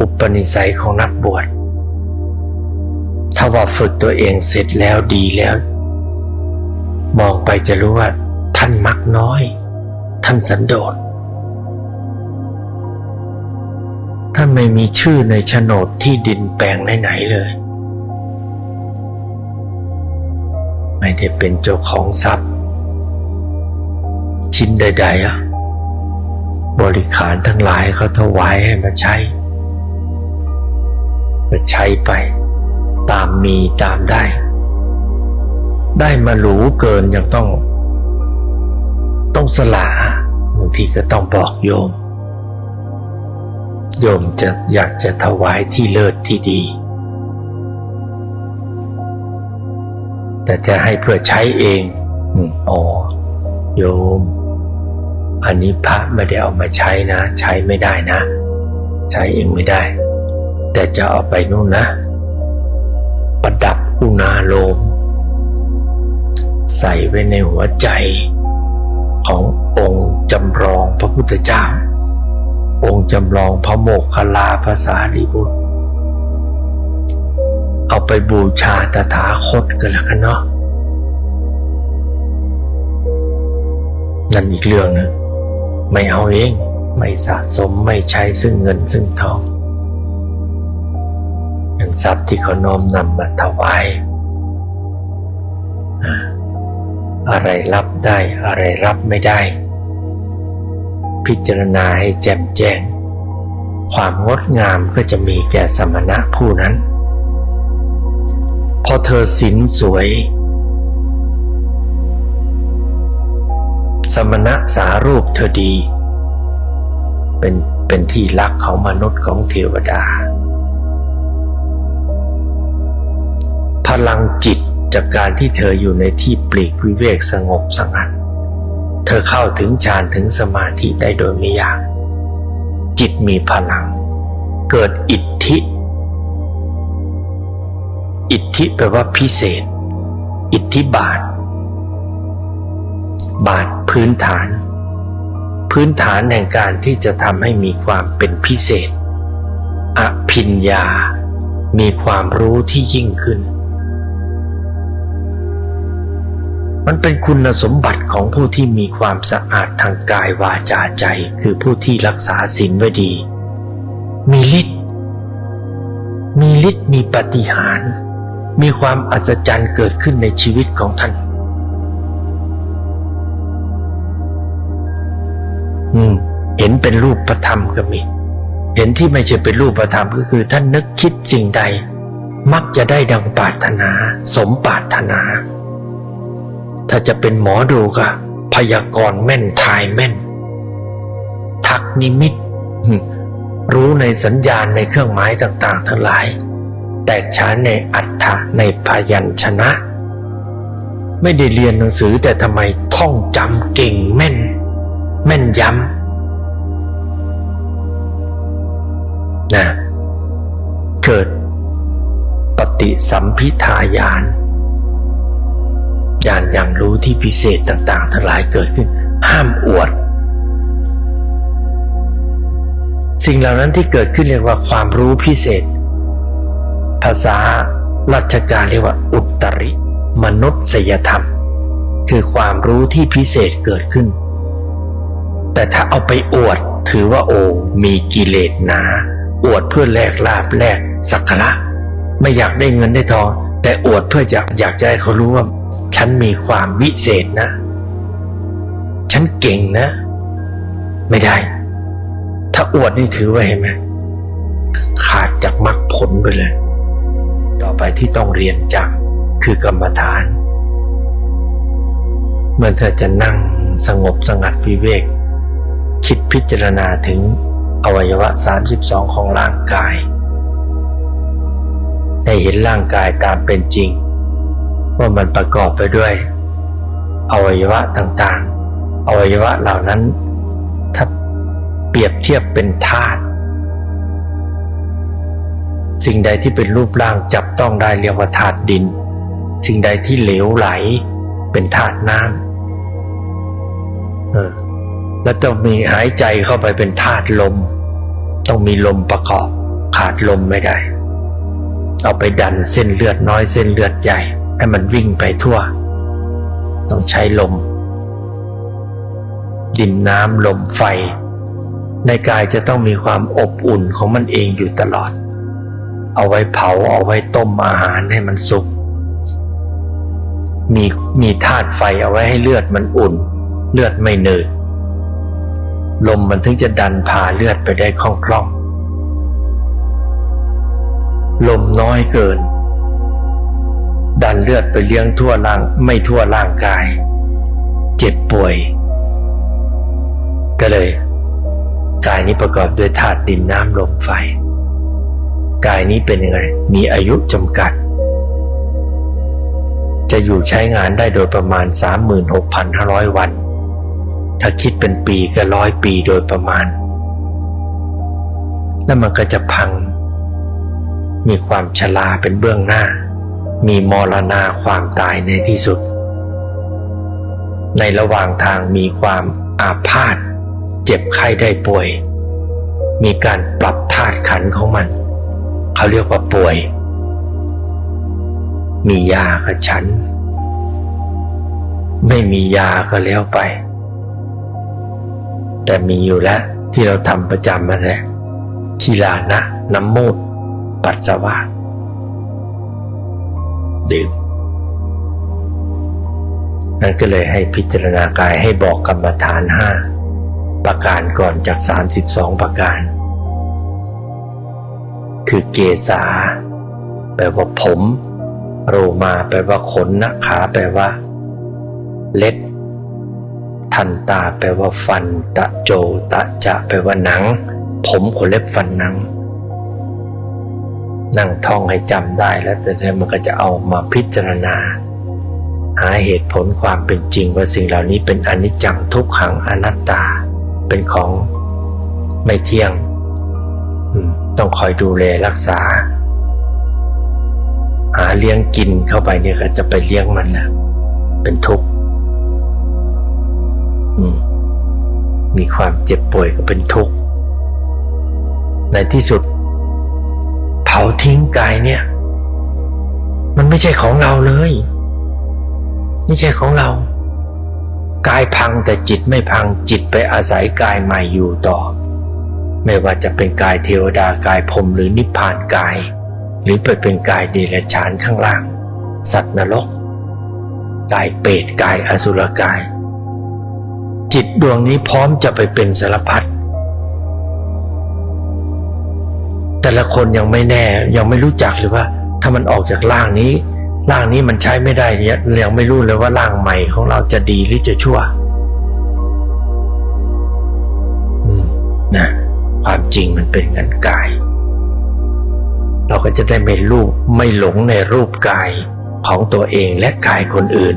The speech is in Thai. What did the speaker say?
อุปนิสัยของนักบวชถ้าว่าฝึกตัวเองเสร็จแล้วดีแล้ว มองไปจะรู้ว่า ท่านมักน้อย ท่านสันโดษท่านไม่มีชื่อในโฉนดที่ดินแปลงไหนๆเลย ไม่ได้เป็นเจ้าของทรัพย์ ชิ้นใดๆอะบริขารทั้งหลายเขาถวายให้มาใช้ ก็ใช้ไป ตามมีตามได้ ได้มาหรูเกินยังต้อง ต้องสละบางทีก็ต้องบอกโยม โยมจะอยากจะถวายที่เลิศที่ดี แต่จะให้เพื่อใช้เองอ๋อโยม อันนี้พระไม่ได้เอามาใช้นะ ใช้ไม่ได้นะ ใช้เองไม่ได้ แต่จะเอาไปนู่นนะ ประดับอุณาโลม ใส่ไว้ในหัวใจ ขององค์จำลองพระพุทธเจ้า องค์จำลองพระโมกขลาภาษาลิบุตรเอาไปบูชาตถาคตกันแล้วกันเนาะนั่นอีกเรื่องหนึงไม่เอาเอง ไม่สะสมไม่ใช้ซึ่งเงินซึ่งทอง ทรัพย์ที่เขาน้อมนำมาถวายอ่าอะไรรับได้อะไรรับไม่ได้ พิจารณาให้แจ่มแจ้ง ความงดงามก็จะมีแก่สมณะผู้นั้น พอเธอสินสวย สมณะสารูปเธอดี เป็นเป็นที่รักของมนุษย์ของเทวดา พลังจิตจากการที่เธออยู่ในที่ปลีกวิเวกสงบสงัด เธอเข้าถึงฌานถึงสมาธิได้โดยไม่ยาก จิตมีพลัง เกิดอิทธิ อิทธิแปลว่าพิเศษ อิทธิบาท บาทพื้นฐาน พื้นฐานแห่งการที่จะทำให้มีความเป็นพิเศษ อภิญญา มีความรู้ที่ยิ่งขึ้น มันเป็นคุณสมบัติของผู้ที่มีความสะอาดทางกายวาจาใจ คือผู้ที่รักษาศีลไว้ดี มีฤทธิ์มีฤทธิ์มีปฏิหาร มีความอัศจรรย์เกิดขึ้นในชีวิตของท่าน อืม เห็นเป็นรูปประธรรมก็มี เห็นที่ไม่ใช่เป็นรูปประธรรมก็คือท่านนึกคิดสิ่งใด มักจะได้ดังปรารถนา สมปรารถนา ถ้าจะเป็นหมอดูก็พยากรณ์แม่นทายแม่น ทักนิมิต รู้ในสัญญาณในเครื่องหมายต่าง ๆ ทั้งหลาย แตกฉานในอัฏฐะในพยัญชนะ ไม่ได้เรียนหนังสือแต่ทำไมท่องจำเก่งแม่น แม่นยำนะเกิดปฏิสัมพิทายาน ญาณอย่างรู้ที่พิเศษต่างๆ ทั้งหลายเกิดขึ้น ห้ามอวด สิ่งเหล่านั้นที่เกิดขึ้นเรียกว่าความรู้พิเศษ ภาษาราชการเรียกว่า อุตริ มนุษยธรรม คือความรู้ที่พิเศษเกิดขึ้น แต่ถ้าเอาไปอวดถือว่าโอมีกิเลสหนา อวดเพื่อแลกลาบแลกสักระ ไม่อยากได้เงินได้ทองแต่อวดเพื่ออยากอยากจะให้เขารู้ว่า ฉันมีความวิเศษนะ ฉันเก่งนะ ไม่ได้ ถ้าอวดนี่ถือว่าเห็นไหมขาดจากมรรคผลไปเลย ต่อไปที่ต้องเรียนจากคือกรรมฐาน เมื่อเธอจะนั่งสงบสงัดวิเวก คิดพิจารณาถึงอวัยวะ 32 ของร่างกาย ให้เห็นร่างกายตามเป็นจริง ว่ามันประกอบไปด้วย อวัยวะต่างๆ อวัยวะเหล่านั้น ถ้าเปรียบเทียบเป็นธาตุสิ่งใดที่เป็นรูปร่างจับต้องได้เรียกว่าธาตุดิน สิ่งใดที่เหลวไหลเป็นธาตุน้ำเออแล้วต้องมีหายใจเข้าไปเป็นธาตุลม ต้องมีลมประกอบขาดลมไม่ได้ เอาไปดันเส้นเลือดน้อยเส้นเลือดใหญ่ ให้มันวิ่งไปทั่ว ต้องใช้ลม ดินน้ำลมไฟ ในกายจะต้องมีความอบอุ่นของมันเองอยู่ตลอด เอาไว้เผาเอาไว้ต้มอาหารให้มันสุกมีมีธาตุไฟเอาไว้ให้เลือดมันอุ่น เลือดไม่เนืดลมมันถึงจะดันพาเลือดไปได้คล่องคล่องๆลมน้อยเกิน ดันเลือดไปเลี้ยงทั่วร่างไม่ทั่วร่างกาย เจ็บป่วย ก็เลย กายนี้ประกอบด้วยธาตุดินน้ำลมไฟ กายนี้เป็นยังไง มีอายุจำกัด จะอยู่ใช้งานได้โดยประมาณ 36,500 วัน ถ้าคิดเป็นปีก็ร้อยปีโดยประมาณ แล้วมันก็จะพัง มีความชราเป็นเบื้องหน้า มีมรณาความตายในที่สุด ในระหว่างทางมีความอาพาธเจ็บไข้ได้ป่วย มีการปรับธาตุขันของมัน เขาเรียกว่าป่วย มียาก็ฉัน ไม่มียาก็แล้วไป แต่มีอยู่แล้วที่เราทำประจำมันแหละคีลานะ น้ำมูด ปัสสาวะ ดื่มนั่นก็เลยให้พิจารณากายให้บอกกรรมฐานห้าประการก่อนจาก 32 ประการ คือเกษาแปลว่าผม โรมาแปลว่าขนนะขาแปลว่า เล็บ ทันตาแปลว่าฟัน ตะโจ ตะจะแปลว่าหนัง ผมขนเล็บฟันหนัง นั่งท่องให้จำได้แล้วจะได้มันก็จะเอามาพิจารณา หาเหตุผลความเป็นจริงว่าสิ่งเหล่านี้เป็นอนิจจังทุกขังอนัตตา เป็นของไม่เที่ยง ต้องคอยดูแลรักษา หาเลี้ยงกินเข้าไปเนี่ยก็จะไปเลี้ยงมันแหละเป็นทุกข์มีความเจ็บป่วยก็เป็นทุกข์ในที่สุดาทิ้งกายเนี่ย มันไม่ใช่ของเราเลย ไม่ใช่ของเรา กายพังแต่จิตไม่พังจิตไปอาศัยกายใหม่อยู่ต่อ ไม่ว่าจะเป็นกายเทวดากายพรมหรือนิพพานกาย หรือไปเป็นกายเดรัจฉานข้างล่าง สัตว์นรกกายเปรตกายอสุรกาย จิตดวงนี้พร้อมจะไปเป็นสารพัด แต่ละคนยังไม่แน่ยังไม่รู้จักเลยว่า ถ้ามันออกจากร่างนี้ร่างนี้มันใช้ไม่ได้เนี่ยยังไม่รู้เลยว่าร่างใหม่ของเราจะดีหรือจะชั่วอืมนะความจริงมันเป็นงันกาย เราก็จะได้ไม่รูปไม่หลงในรูปกายของตัวเองและกายคนอื่น